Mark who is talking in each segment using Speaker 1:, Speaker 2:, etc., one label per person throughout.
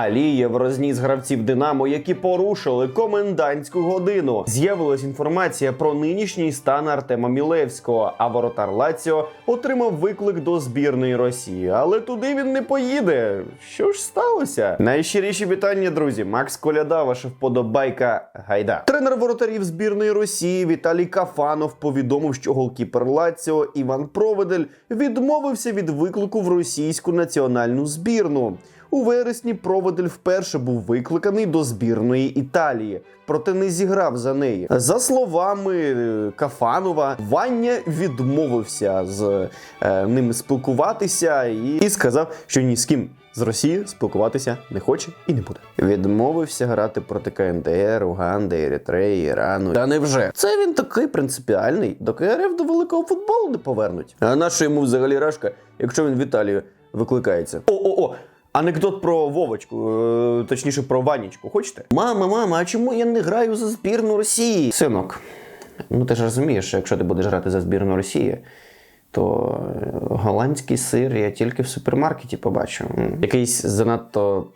Speaker 1: Алієв розніс гравців Динамо, які порушили комендантську годину. З'явилась інформація про нинішній стан Артема Мілевського. А воротар Лаціо отримав виклик до збірної Росії, але туди він не поїде. Що ж сталося? Найщиріші вітання, друзі. Макс Коляда, ваша вподобайка гайда. Тренер воротарів збірної Росії Віталій Кафанов повідомив, що голкіпер Лаціо Іван Проведель відмовився від виклику в російську національну збірну. У вересні Проводель вперше був викликаний до збірної Італії, проте не зіграв за неї. За словами е, Кафанова, Ваня відмовився з е, ними спілкуватися і, і сказав, що ні з ким з Росії спілкуватися не хоче і не буде. Відмовився грати проти КНДР, Уганди, Еритреї, Ірану. Та невже? Це він такий принципіальний. До КРФ до великого футболу не повернуть. А на що йому взагалі рашка, якщо він в Італію викликається? О-о-о! Анекдот про Вовочку, е, точніше про Ванічку. Хочете? Мама, мама, а чому я не граю за збірну Росії? Синок, ну ти ж розумієш, що якщо ти будеш грати за збірну Росії, то е, голландський сир я тільки в супермаркеті побачу. Якийсь занадто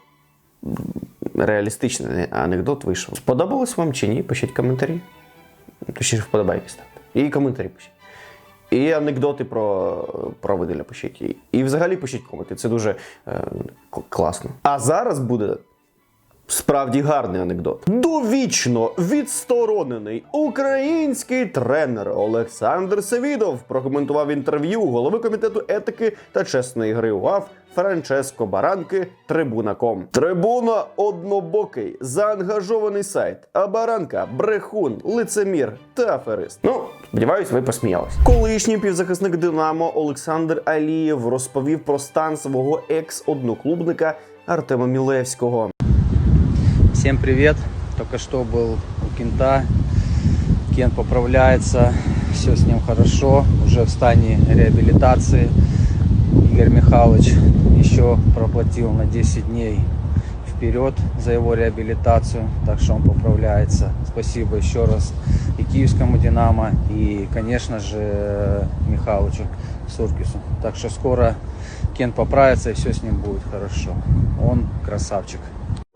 Speaker 1: реалістичний анекдот вийшов. Сподобалось вам чи ні? Пишіть коментарі. Точніше, вподобайки ставте. І коментарі пишіть. І анекдоти про, про виделя пишіть. І взагалі пишіть коменти. Це дуже е, класно. А зараз буде справді гарний анекдот. Довічно відсторонений український тренер Олександр Севідов прокоментував інтерв'ю голови комітету етики та чесної гри УАФ Франческо Баранки Трибуна.ком. Трибуна однобокий, заангажований сайт, а баранка брехун, лицемір та аферист. Ну, сподіваюсь, ви посміялись. Колишній півзахисник Динамо Олександр Алієв розповів про стан свого екс-одноклубника Артема Мілевського.
Speaker 2: Всем привет! Только что был у Кента. Кен поправляется, все с ним хорошо, уже в стане реабилитации. Игорь Михайлович еще проплатил на 10 дней вперед за его реабилитацию, так что он поправляется. Спасибо еще раз и Киевскому Динамо, и, конечно же, Михайловичу Суркису. Так что скоро Кен поправится и все с ним будет хорошо. Он красавчик.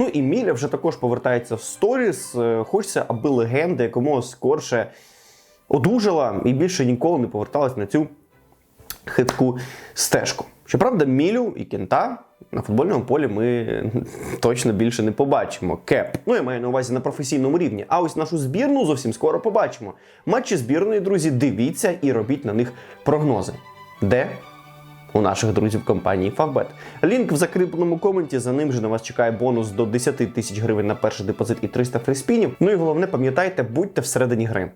Speaker 1: Ну і Міля вже також повертається в сторіс. Е, Хочеться, аби легенда якомога скорше одужала і більше ніколи не поверталась на цю хитку стежку. Щоправда, Мілю і Кента на футбольному полі ми точно більше не побачимо. Кеп. Ну, я маю на увазі на професійному рівні. А ось нашу збірну зовсім скоро побачимо. Матчі збірної, друзі, дивіться і робіть на них прогнози. Де? У наших друзів компанії Favbet. Лінк в закріпленому коменті. За ним же на вас чекає бонус до 10 тисяч гривень на перший депозит і 300 фріспінів. Ну і головне, пам'ятайте, будьте всередині гри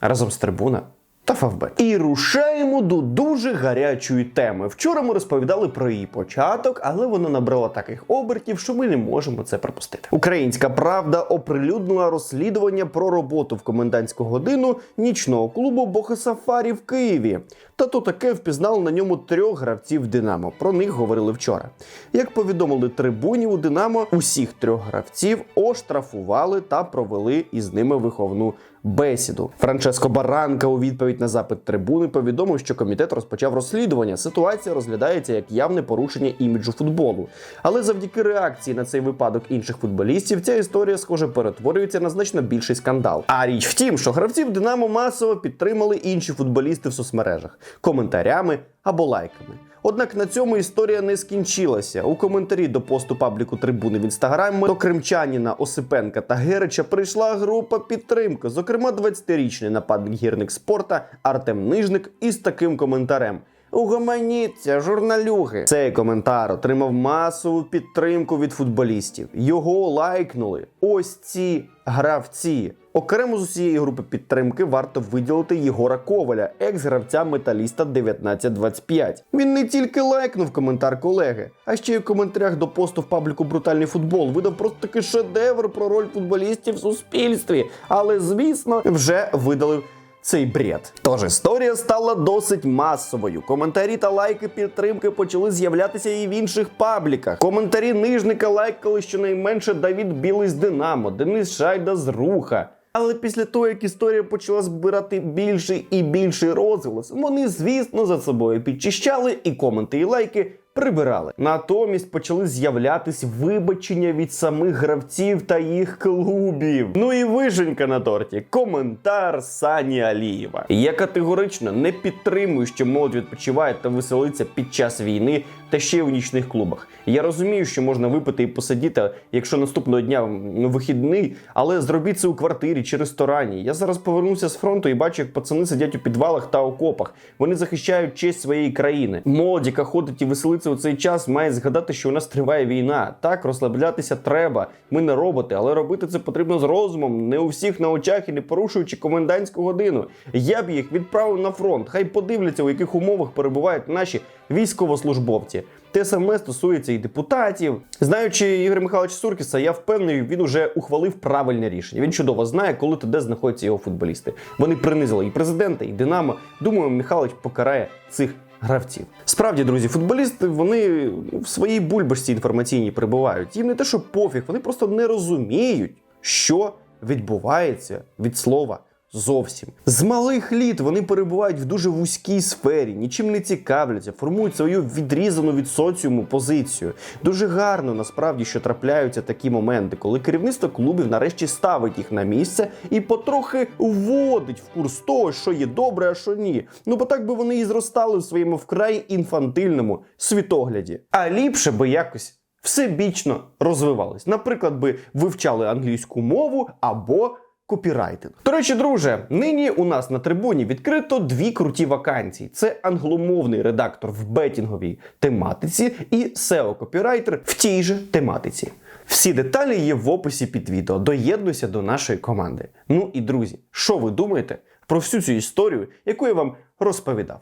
Speaker 1: разом з трибуна. Та Favbet. І рушаємо до дуже гарячої теми. Вчора ми розповідали про її початок, але вона набрала таких обертів, що ми не можемо це пропустити. Українська правда оприлюднила розслідування про роботу в комендантську годину нічного клубу Бохасафарі в Києві. Та то таке впізнали на ньому трьох гравців Динамо. Про них говорили вчора. Як повідомили трибунів у Динамо, усіх трьох гравців оштрафували та провели із ними виховну бесіду. Франческо Баранка у відповідь на запит трибуни повідомив, що комітет розпочав розслідування. Ситуація розглядається як явне порушення іміджу футболу. Але завдяки реакції на цей випадок інших футболістів, ця історія, схоже, перетворюється на значно більший скандал. А річ в тім, що гравців Динамо масово підтримали інші футболісти в соцмережах коментарями або лайками. Однак на цьому історія не скінчилася. У коментарі до посту пабліку трибуни в інстаграмі до кримчаніна Осипенка та Герича прийшла група підтримки, зокрема 20-річний нападник гірник спорта Артем Нижник із таким коментарем. Угомоніться, журналюги. Цей коментар отримав масову підтримку від футболістів. Його лайкнули. Ось ці гравці. Окремо з усієї групи підтримки варто виділити Єгора Коваля, екс-гравця металіста 1925. Він не тільки лайкнув коментар колеги, а ще й у коментарях до посту в пабліку Брутальний футбол видав просто такий шедевр про роль футболістів в суспільстві. Але, звісно, вже видалив цей бред. Тож історія стала досить масовою. Коментарі та лайки підтримки почали з'являтися і в інших пабліках. Коментарі нижника лайкали щонайменше Давід Білий з Динамо, Денис Шайда з Руха. Але після того, як історія почала збирати більший і більший розголос, вони, звісно, за собою підчищали і коменти і лайки прибирали. Натомість почали з'являтись вибачення від самих гравців та їх клубів. Ну і виженька на торті. Коментар Сані Алієва. Я категорично не підтримую, що молодь відпочиває та веселиться під час війни та ще й у нічних клубах. Я розумію, що можна випити і посидіти, якщо наступного дня ну, вихідний, але зробіть це у квартирі чи ресторані. Я зараз повернувся з фронту і бачу, як пацани сидять у підвалах та окопах. Вони захищають честь своєї країни. Молодь, яка ходить і веселиться у цей час, має згадати, що у нас триває війна. Так, розслаблятися треба. Ми не роботи, але робити це потрібно з розумом, не у всіх на очах і не порушуючи комендантську годину. Я б їх відправив на фронт. Хай подивляться, у яких умовах перебувають наші військовослужбовці. Те саме стосується і депутатів. Знаючи Ігоря Михайловича Суркіса, я впевнений, він уже ухвалив правильне рішення. Він чудово знає, коли та де знаходяться його футболісти. Вони принизили і президента, і Динамо. Думаю, Михайлович покарає цих гравців. Справді, друзі, футболісти вони в своїй бульбашці інформаційній перебувають. Їм не те, що пофіг, вони просто не розуміють, що відбувається від слова. Зовсім з малих літ вони перебувають в дуже вузькій сфері, нічим не цікавляться, формують свою відрізану від соціуму позицію. Дуже гарно насправді, що трапляються такі моменти, коли керівництво клубів нарешті ставить їх на місце і потрохи вводить в курс того, що є добре, а що ні. Ну бо так би вони і зростали в своєму вкрай інфантильному світогляді. А ліпше би якось всебічно розвивались. Наприклад, би вивчали англійську мову або копірайтинг. До речі, друже, нині у нас на трибуні відкрито дві круті вакансії: це англомовний редактор в бетінговій тематиці і SEO копірайтер в тій же тематиці. Всі деталі є в описі під відео. Доєднуйся до нашої команди. Ну і друзі, що ви думаєте про всю цю історію, яку я вам розповідав?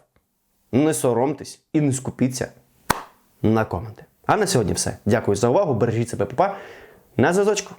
Speaker 1: Не соромтесь і не скупіться на коменти. А на сьогодні все. Дякую за увагу. Бережіть себе, папа. На зв'язочку.